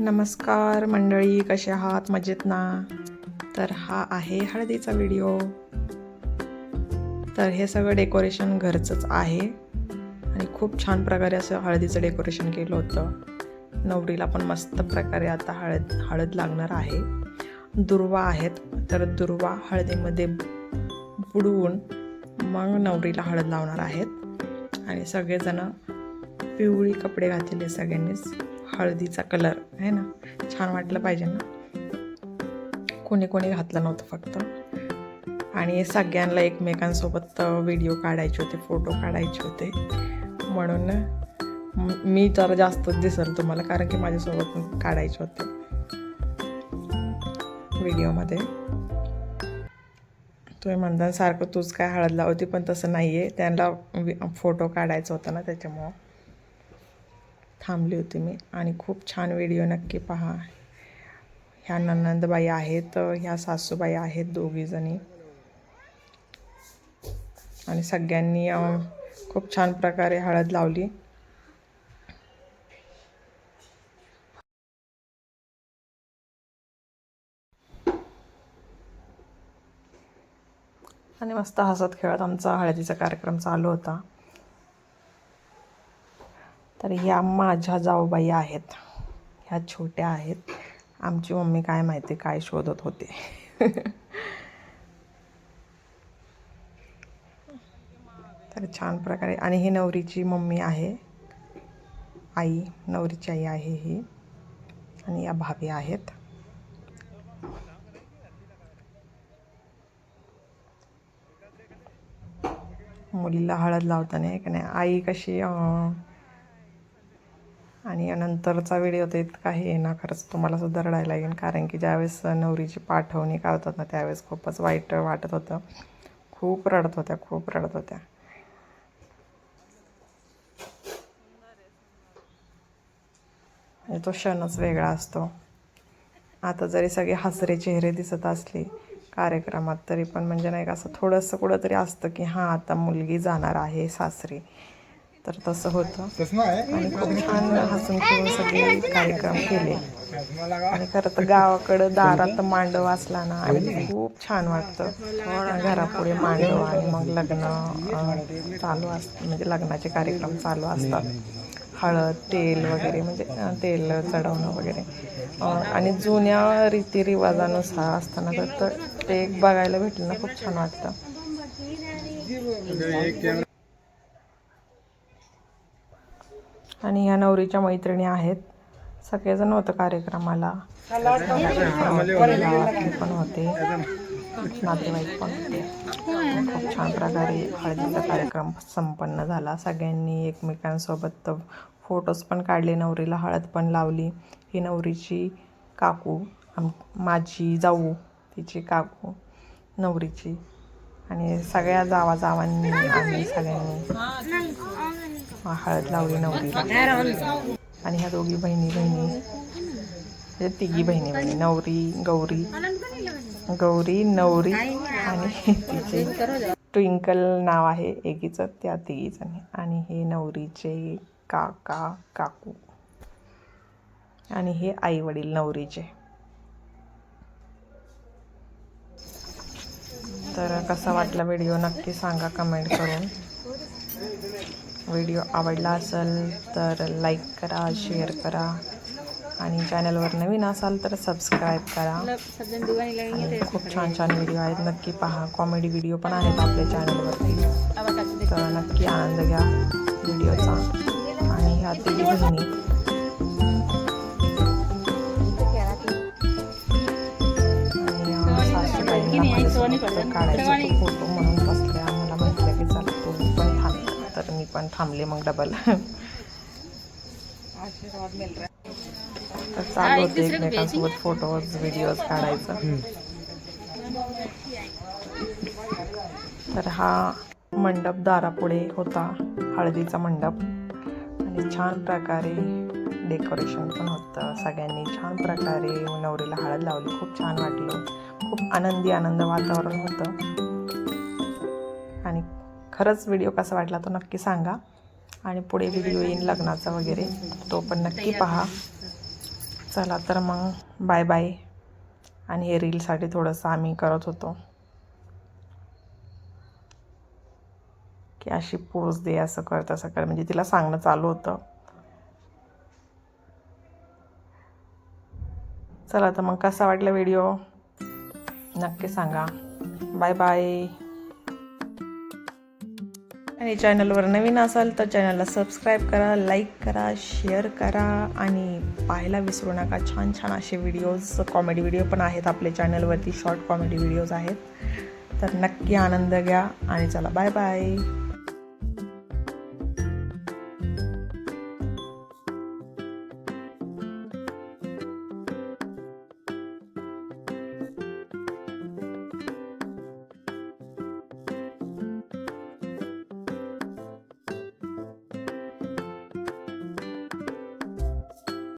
नमस्कार मंडळी कसे आहात? मजेत ना? तर हा आहे हळदीचा व्हिडिओ. तर हे सगळं डेकोरेशन घरचंच आहे. आणि खूप छान प्रकारे असं हळदीचं डेकोरेशन केलं होतं. नवरीला पण मस्त प्रकारे आता हळद हळद लागणार आहे. दुर्वा आहेत तर दुर्वा हळदीमध्ये बुडवून मग नवरीला हळद लावणार आहेत. आणि सगळेजणं पिवळी कपडे घातलेले सगळ्यांनीच. हळदीचा कलर आहे ना? छान वाटलं पाहिजे ना? कोणी कोणी घातलं नव्हतं फक्त. आणि सगळ्यांना एकमेकांसोबत व्हिडिओ काढायचे होते फोटो काढायचे होते. म्हणून मी तर जास्तच दिसेल तुम्हाला कारण की माझ्यासोबत काढायचे होते. व्हिडिओमध्ये तुम्ही म्हणता सारखं तूच काय हळद लावती पण तसं नाही आहे त्यांना फोटो काढायचा होता ना त्याच्यामुळं. थांबली होती मी. आणि खूप छान व्हिडिओ नक्की पहा. ह्या ननंदबाई आहेत ह्या सासूबाई आहेत दोघीजणी आणि सगळ्यांनी खूप छान प्रकारे हळद लावली. आणि मस्त हसत खेळत आमचा हळदीचा कार्यक्रम चालू होता. तर ह्या माझ्या जाऊबाई आहेत. ह्या छोट्या आहेत. आमची मम्मी काय माहिती काय शोधत होते. तर छान प्रकारे आणि ही नवरीची मम्मी आहे. आई नवरीची आई आहे ही. आणि या भाभी आहेत. मुलीला हळद लावताना आहे का नाही? आई कशी आणि नंतरचा व्हिडिओ ते काही हे ना खरंच तुम्हाला सुद्धा रडायला लागेल कारण की ज्यावेळेस नवरीची पाठवणी काढतात ना त्यावेळेस खूपच वाईट वाटत होतं. खूप रडत होत्या खूप रडत होत्या. आणि तो क्षणच वेगळा असतो. आता जरी सगळे हसरे चेहरे दिसत असले कार्यक्रमात तरी पण म्हणजे नाही का असं थोडंसं कुठंतरी असतं की हां आता मुलगी जाणार आहे सासरी. तर तसं होतं. आणि खूप छान हसून खेळून सगळे कार्यक्रम केले. आणि खरं तर गावाकडं दारात मांडव असला ना आणि खूप छान वाटतं. घरापुढे मांडव आणि मग लग्न चालू असतं म्हणजे लग्नाचे कार्यक्रम चालू असतात. हळद तेल वगैरे म्हणजे तेल चढवणं वगैरे. आणि जुन्या रीतिरिवाजानुसार असताना तर तर ते एक बघायला भेटलं ना खूप छान वाटतं. आणि ह्या नवरीच्या मैत्रिणी आहेत. सगळेजण होतं कार्यक्रमाला. पण होते. नातेवाईक पण होते. खूप छान प्रकारे हळदीचा कार्यक्रम संपन्न झाला. सगळ्यांनी एकमेकांसोबत फोटोज पण काढले. नवरीला हळद पण लावली. ही नवरीची काकू आम माझी जाऊ तिची काकू नवरीची. आणि सगळ्या जावा जावांनी आम्ही सगळ्यांनी हळद लावली नवरीला आणि ह्या दोघी बहिणी बहिणी. म्हणजे तिघी बहिणी बहिणी. नवरी गौरी. गौरी नवरी आणि तिचे ट्विंकल नाव आहे एकीचं त्या तिघीजणी आणि हे नवरीचे काका काकू. आणि हे आई वडील नवरीचे. तर कसा वाटला व्हिडिओ नक्की सांगा कमेंट करून. व्हिडिओ आवडला असेल तर लाईक करा शेअर करा. आणि चॅनलवर नवीन असाल तर सबस्क्राईब करा. खूप छान छान व्हिडिओ आहेत. नक्की पहा. कॉमेडी व्हिडिओ पण आहेत आपल्या चॅनलवरती. तर नक्की आनंद घ्या व्हिडिओचा. आणि ह्या तिघी बहिणी. काढायचा फोटो म्हणून बसल्या. पण थांबले मग डबल तर चालू होते एकमेकांसोबत फोटोज व्हिडिओज काढायचं. तर हा मंडप दारापुढे होता हळदीचा मंडप. आणि छान प्रकारे डेकोरेशन पण होतं. सगळ्यांनी छान प्रकारे नवरीला हळद लावली. खूप छान वाटलं. खूप आनंदी आनंद वातावरण होतं. खरंच व्हिडिओ कसा वाटला तो नक्की सांगा. आणि पुढे व्हिडिओ येईन लग्नाचा वगैरे तो पण नक्की पहा. चला तर मग बाय बाय आणि हे रीलसाठी थोडंसं आम्ही करत होतो. की अशी पोज दे असं कर तसं कर. म्हणजे तिला सांगणं चालू होतं. चला तर मग कसा वाटला व्हिडिओ नक्की सांगा. बाय बाय आणि चॅनलवर नवीन असाल तर चॅनलला सबस्क्राईब करा लाईक करा शेअर करा आणि पाहायला विसरू नका. छान छान असे व्हिडिओज कॉमेडी व्हिडिओ पण आहेत आपल्या चॅनलवरती. शॉर्ट कॉमेडी व्हिडिओज आहेत. तर नक्की आनंद घ्या आणि चला बाय बाय